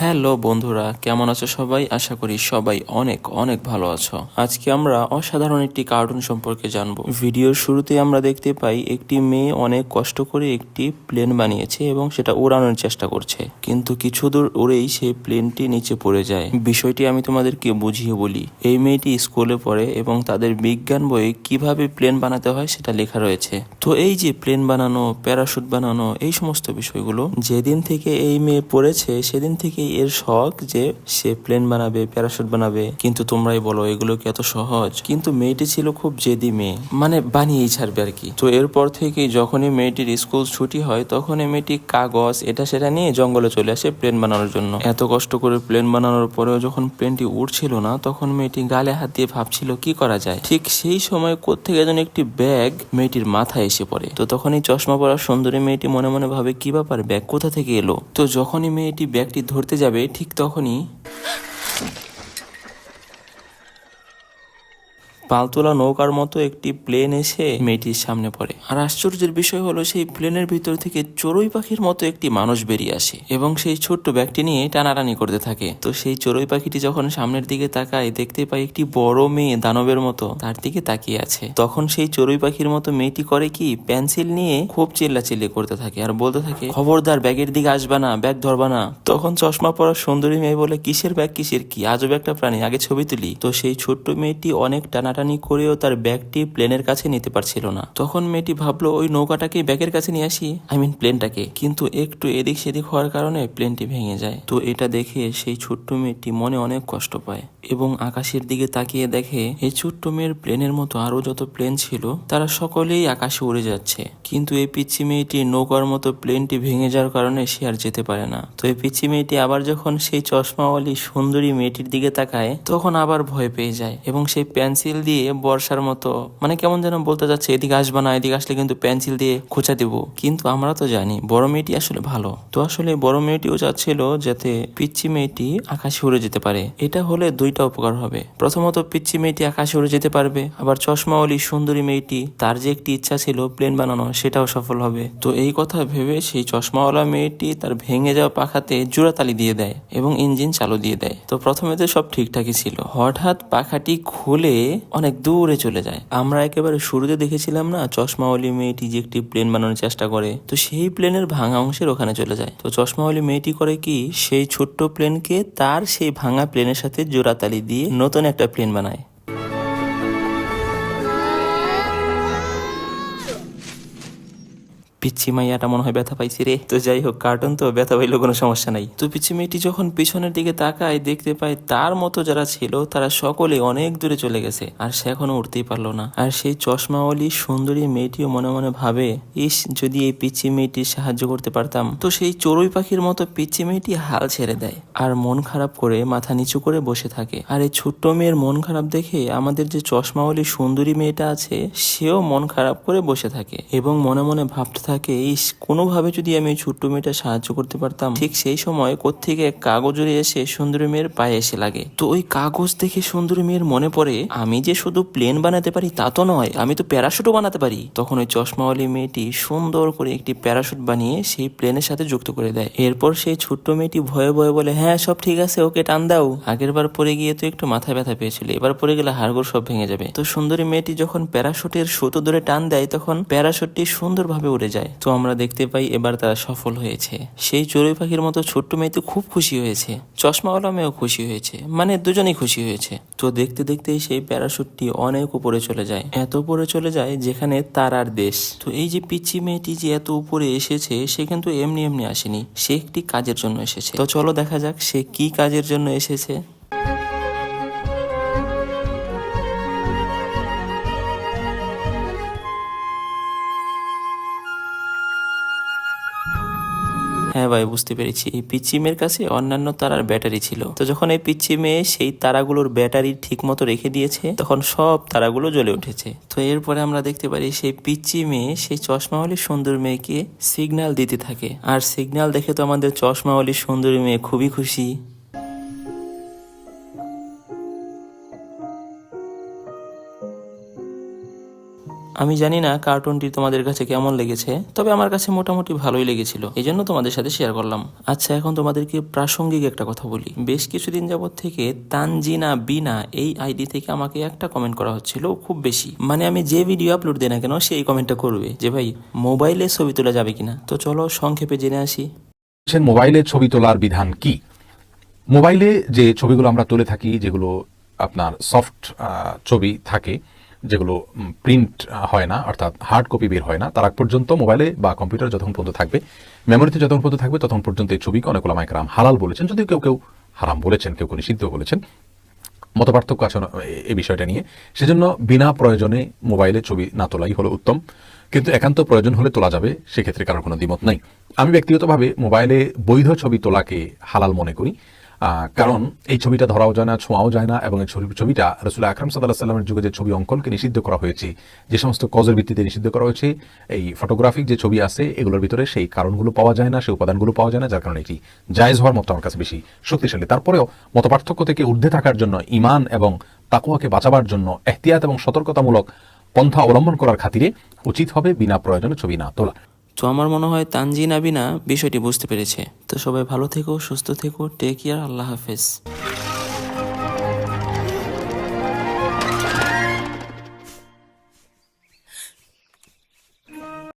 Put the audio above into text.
Hello বন্ধুরা, কেমন আছো সবাই? আশা করি সবাই অনেক অনেক ভালো আছো। আজকে আমরা অসাধারণ একটি কার্টুন সম্পর্কে জানব। ভিডিওর শুরুতে আমরা দেখতে পাই, একটি মেয়ে অনেক কষ্ট করে একটি প্লেন বানিয়েছে এবং সেটা উড়ানোর চেষ্টা করছে। কিন্তু কিছু দূর উড়েই সেই প্লেনটি নিচে পড়ে যায়। বিষয়টি আমি তোমাদেরকে বুঝিয়ে বলি। এই মেয়েটি স্কুলে পড়ে এবং তাদের বিজ্ঞান বইয়ে কীভাবে প্লেন বানাতে হয় সেটা লেখা রয়েছে। তো এই যে প্লেন বানানো প্যারাশুট বানানো, এই সমস্ত বিষয়গুলো, যেদিন থেকে এই মেয়ে পড়েছে, সেদিন থেকে এর শখ যে সে প্লেন বানাবে, প্যারাশুট বানাবে। কিন্তু তোমরাই বলো, এগুলো কি এত সহজ? কিন্তু মেয়েটি ছিল খুব জেদি মেয়ে। মানে বানিয়েই ছাড়বে আর কি। তো এরপর থেকে যখনই মেয়েটির স্কুল ছুটি হয়, তখনই মেয়েটি কাগজ, এটা সেটা নিয়ে জঙ্গলে চলে আসে প্লেন বানানোর জন্য। এত কষ্ট করে প্লেন বানানোর পরেও যখন প্লেনটি উড়ছিল না, তখন মেয়েটি গালে হাত দিয়ে ভাবছিল, কি করা যায়? ঠিক সেই সময় কোত্থেকে যেন একটি ব্যাগ মেয়েটির মাথায় এসে পড়ে। তো তখনই চশমা পরা সুন্দরী মেয়েটি মনে মনে ভাবে, কি ব্যাপার ব্যাগ? কোথা থেকে এলো? তো যখনই মেয়েটি ব্যাগটি ধরতে যাবে ঠিক তখনই। পালতোলা নৌকার মতো একটি প্লেন এসে মেয়েটির সামনে পড়ে। আর আশ্চর্যের বিষয় হলো, সেই প্লেনের ভিতর থেকে চড়ুই পাখির মতো একটি মানুষ বেরিয়ে আসে এবং সেই ছোট্ট ব্যাগটি নিয়ে টানাটানি করতে থাকে। তো সেই চড়ুই পাখিটি যখন সামনের দিকে তাকায়, দেখতে পায় একটি বড় মেয়ে দানবের মতো তার দিকে তাকিয়ে আছে। তখন সেই চড়ুই পাখির মতো মেয়েটি করে কি, পেন্সিল নিয়ে খুব চিল্লাচিল্লি করতে থাকে আর বলতে থাকে, খবরদার, ব্যাগের দিকে আসবা না, ব্যাগ ধরবা না। তখন চশমা পরা সুন্দরী মেয়ে বলে, কিসের ব্যাগ, কিসের কি? আজব একটা প্রাণী, আগে ছবি তুলি। তো সেই ছোট্ট মেয়েটি অনেক টানাটানি করেও তার ব্যাগটি প্লেনের কাছে নিতে পারছিল না। তখন মেয়েটি ভাবলো, ওই নৌকাটাকে ব্যাগের কাছে নিয়ে আসি? আই মিন প্লেনটাকে কিন্তু একটু এদিক সেদিক হওয়ার কারণে প্লেনটি ভেঙে যায়। তো এটা দেখে সেই ছোট্ট মেয়েটি মনে অনেক কষ্ট পায় এবং আকাশের দিকে তাকিয়ে দেখে এই ছোট্ট মেয়ের প্লেনের মতো আরও যত প্লেন ছিল, তারা সকলেই আকাশে উড়ে যাচ্ছে। কিন্তু এই পিচ্ছি মেয়েটি নৌকার মতো প্লেনটি ভেঙে যাওয়ার কারণে সে আর যেতে পারে না। তো এই পিচ্ছি মেয়েটি আবার যখন সেই চশমাওয়ালি সুন্দরী মেয়েটির দিকে তাকায়, তখন আবার ভয় পেয়ে যায় এবং সেই পেন্সিল দিয়ে বর্ষার মতো মানে কেমন যেন বলতে যাচ্ছে এদিকে আসবা না, এদিকে আসলে কিন্তু পেন্সিল দিয়ে খোঁচা দিব। কিন্তু আমরা তো জানি, বড় মেয়েটি আসলে ভালো। তো আসলে বড় মেয়েটিও চাচ্ছিল যাতে পিচ্ছি মেয়েটি আকাশে উড়ে যেতে পারে। এটা হলে দুইটা উপকার হবে। প্রথমত পিচ্ছি মেয়েটি আকাশে উড়ে যেতে পারবে, আবার চশমাওয়ালি সুন্দরী মেয়েটি তার যে একটি ইচ্ছা ছিল প্লেন বানানো, সেটাও সফল হবে। তো এই কথা ভেবে সেই চশমাওয়ালা মেয়েটি তার ভেঙে যাওয়া পাখাতে জোড়াতালি দিয়ে দেয় এবং ইঞ্জিন চালু দিয়ে দেয়। তো প্রথমে তো সব ঠিকঠাকই ছিল। হঠাৎ পাখাটি খুলে অনেক দূরে চলে যায়। আমরা একেবারে শুরুতে দেখেছিলাম না, চশমাওয়ালি মেয়েটি যে একটি প্লেন বানানোর চেষ্টা করে, তো সেই প্লেনের ভাঙা অংশের ওখানে চলে যায়। তো চশমাওয়ালি মেয়েটি করে কি, সেই ছোট্ট প্লেনকে তার সেই ভাঙা প্লেনের সাথে জোড়াতালি দিয়ে নতুন একটা প্লেন বানায়। পিচ্ছি মাইয়াটা মনে হয় ব্যথা পাইছি রে। তো যাই হোক কার্টুন তো ব্যথা পাইলেও কোনো সমস্যা নাই। তো পিচ্ছি মেয়েটি যখন পিছনের দিকে তাকায়, দেখতে পায় তার মতো যারা ছিল, তারা সকলে অনেক দূরে চলে গেছে আর সে এখনও উঠতেই পারল না। আর সেই চশমাওয়ালি সুন্দরী মেয়েটিও মনে মনে ভাবে, ইস, যদি এই পিচ্ছি মেয়েটির সাহায্য করতে পারতাম। তো সেই চড়ুই পাখির মতো পিচ্ছি মেয়েটি হাল ছেড়ে দেয় আর মন খারাপ করে মাথা নিচু করে বসে থাকে। আর এই ছোট্ট মেয়ের মন খারাপ দেখে আমাদের যে চশমাওয়ালি সুন্দরী মেয়েটা আছে, সেও মন খারাপ করে বসে থাকে এবং মনে মনে ভাবতে থাকে ইস কোনোভাবে যদি আমি ওই ছোট্ট মেয়েটা সাহায্য করতে পারতাম, ঠিক সেই সময় কোত্থেকে এক কাগজ উড়ে এসে সুন্দরী মেয়ের পায়ে এসে লাগে। তো ওই কাগজ দেখে সুন্দরী মেয়ের মনে পড়ে, আমি যে শুধু প্লেন বানাতে পারি তা তো নয়, আমি তো প্যারাশুটও বানাতে পারি। তখন ওই চশমাওয়ালি মেয়েটি সুন্দর করে একটি প্যারাশুট বানিয়ে সেই প্লেনের সাথে যুক্ত করে দেয়। এরপর সেই ছোট্ট মেয়েটি ভয়ে ভয়ে বলে হ্যাঁ সব ঠিক আছে, ওকে টান দাও। আগের বার পরে গিয়ে তো একটু মাথা ব্যথা পেয়েছিল, এবার পরে গেলে হাড়গোড় সব ভেঙে যাবে। তো সুন্দরী মেয়েটি যখন প্যারাশুটের সুতো ধরে টান দেয়, তখন প্যারাশুটটি সুন্দরভাবে উড়ে যায়। তো আমরা দেখতে পাই এবার তারা সফল হয়েছে। সেই চড়ুই পাখির মতো ছোট্ট মেয়ে তো খুব খুশি হয়েছে। চশমাওয়ালা মেয়েও খুশি হয়েছে। মানে দুজনেই খুশি হয়েছে। তো দেখতে দেখতেই সেই প্যারাশুটটি অনেক উপরে চলে যায়। এত উপরে চলে যায় যেখানে তারার দেশ। তো এই যে পিচ্ছি মেয়েটি যে এত উপরে এসেছে, সে কিন্তু এমনি এমনি আসেনি। সে একটি কাজের জন্য এসেছে। তো চলো দেখা যাক সে কি কাজের জন্য এসেছে। হ্যাঁ ভাই, বুঝতে পেরেছি। এই পিচিমের কাছে অন্যান্য তারার ব্যাটারি ছিল। তো যখন এই পিচিমে সেই তারাগুলোর ব্যাটারি ঠিক মতো রেখে দিয়েছে, তখন সব তারাগুলো জ্বলে উঠেছে। তো এরপরে আমরা দেখতে পারি সেই পিচ্ছি মেয়ে সেই চশমাওয়ালি সুন্দর মেয়েকে সিগন্যাল দিতে থাকে। আর সিগন্যাল দেখে তো আমাদের চশমাওয়ালি সুন্দরী মেয়ে খুবই খুশি। আমি জানি না কার্টুনটি তোমাদের কাছে কেমন লেগেছে, তবে আমার কাছে মোটামুটি ভালোই লেগেছিল এই জন্য তোমাদের সাথে শেয়ার করলাম। আচ্ছা এখন তোমাদেরকে প্রাসঙ্গিক একটা কথা বলি। বেশ কিছুদিন যাবত থেকে তানজিনা বিনা এই আইডি থেকে আমাকে একটা কমেন্ট করা হচ্ছিল খুব বেশি। মানে আমি যে ভিডিও আপলোড দিই না কেন সেই কমেন্টটা করবে যে, ভাই মোবাইলে ছবি তোলা যাবে কিনা? তো চলো সংক্ষেপে জেনে আসি। মোবাইলে ছবি তোলার বিধান কি? মোবাইলে যে ছবিগুলো আমরা তুলে থাকি, যেগুলো আপনার সফট ছবি থাকে যেগুলো প্রিন্ট হয় না, অর্থাৎ হার্ড কপি বের হয় না, তার আগ পর্যন্ত মোবাইলে বা কম্পিউটার যতক্ষণ পর্যন্ত থাকবে মেমোরিতে যতক্ষণ পর্যন্ত থাকবে, ততক্ষণ পর্যন্ত এই ছবিকে অনেক ওলামাইকরাম হালাল বলেছেন। যদিও কেউ কেউ হারাম বলেছেন, কেউ কেউ নিষিদ্ধ বলেছেন মত পার্থক্য আছে এই বিষয়টা নিয়ে। সেজন্য বিনা প্রয়োজনে মোবাইলে ছবি না তোলাই হলো উত্তম, কিন্তু একান্ত প্রয়োজন হলে তোলা যাবে, সেক্ষেত্রে কারোর কোনো দ্বিমত নাই। আমি ব্যক্তিগতভাবে মোবাইলে বৈধ ছবি তোলাকে হালাল মনে করি। কারণ এই ছবিটা ধরাও যায় না, ছোঁয়াও যায় না এবং এই ছবি ছবিটা রসুল আকরম সাল্লাহ সাল্লামের যুগে যে ছবি অঙ্কনকে নিষিদ্ধ করা হয়েছে, যে সমস্ত কজের ভিত্তিতে নিষিদ্ধ করা হয়েছে, এই ফটোগ্রাফিক যে ছবি আছে, এগুলোর ভিতরে সেই কারণগুলো পাওয়া যায় না, সেই উপাদানগুলো পাওয়া যায় না, যার কারণে এটি জায়েজ হওয়ার মতো আমার কাছে বেশি শক্তিশালী। তারপরেও মতপার্থক্য থেকে ঊর্ধ্বে থাকার জন্য ইমান এবং তাকুয়াকে বাঁচাবার জন্য এহতিয়াত এবং সতর্কতামূলক পন্থা অবলম্বন করার খাতিরে উচিত হবে বিনা প্রয়োজনে ছবি না তোলা। তো আমার মনে হয় তানজিনা বিনা বিষয়টি বুঝতে পেরেছে। সবাই ভালো থেকো সুস্থ থেকো টেক কেয়ার আল্লাহ হাফেজ।